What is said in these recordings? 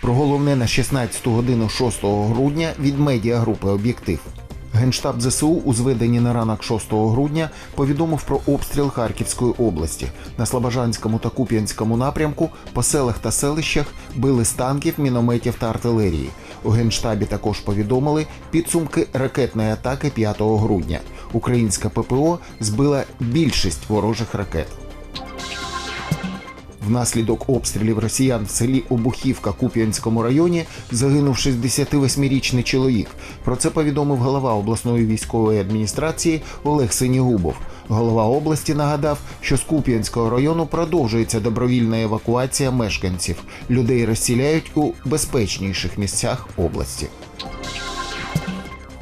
Про головне на 16 годину 6 грудня від медіагрупи Об'єктив. Генштаб ЗСУ у зведенні на ранок 6 грудня повідомив про обстріл Харківської області. На Слобожанському та Куп'янському напрямку по селах та селищах били з танків, мінометів та артилерії. У Генштабі також повідомили підсумки ракетної атаки 5 грудня. Українська ППО збила більшість ворожих ракет. Внаслідок обстрілів росіян в селі Обухівка Куп'янському районі загинув 68-річний чоловік. Про це повідомив голова обласної військової адміністрації Олег Синігубов. Голова області нагадав, що з Куп'янського району продовжується добровільна евакуація мешканців. Людей розсіляють у безпечніших місцях області.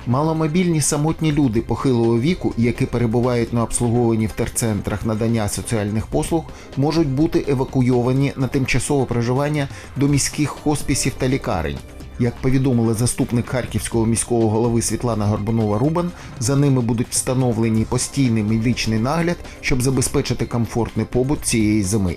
Маломобільні самотні люди похилого віку, які перебувають на обслуговуванні в терцентрах надання соціальних послуг, можуть бути евакуйовані на тимчасове проживання до міських хоспісів та лікарень. Як повідомила заступник харківського міського голови Світлана Горбунова Рубан, за ними будуть встановлені постійний медичний нагляд, щоб забезпечити комфортний побут цієї зими.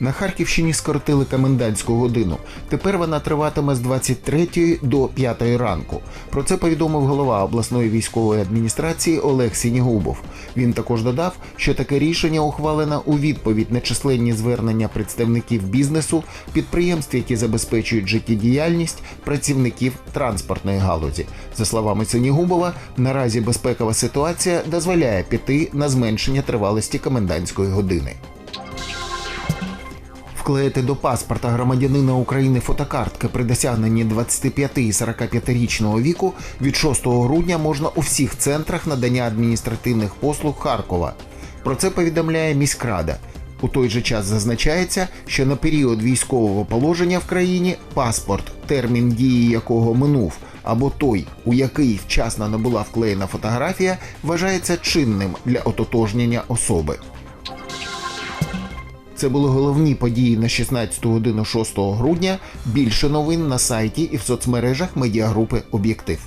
На Харківщині скоротили комендантську годину. Тепер вона триватиме з 23 до 5 ранку. Про це повідомив голова обласної військової адміністрації Олег Сінігубов. Він також додав, що таке рішення ухвалено у відповідь на численні звернення представників бізнесу, підприємств, які забезпечують життєдіяльність працівників транспортної галузі. За словами Синігубова, наразі безпекова ситуація дозволяє піти на зменшення тривалості комендантської години вклеїти до паспорта громадянина України фотокартки при досягненні 25 і 45-річного віку від 6 грудня можна у всіх центрах надання адміністративних послуг Харкова. Про це повідомляє міськрада. У той же час зазначається, що на період військового положення в країні паспорт, термін дії якого минув, або той, у який вчасно не була вклеєна фотографія, вважається чинним для ототожнення особи. Це були головні події на 16 годину 6 грудня. Більше новин на сайті і в соцмережах медіагрупи Об'єктив.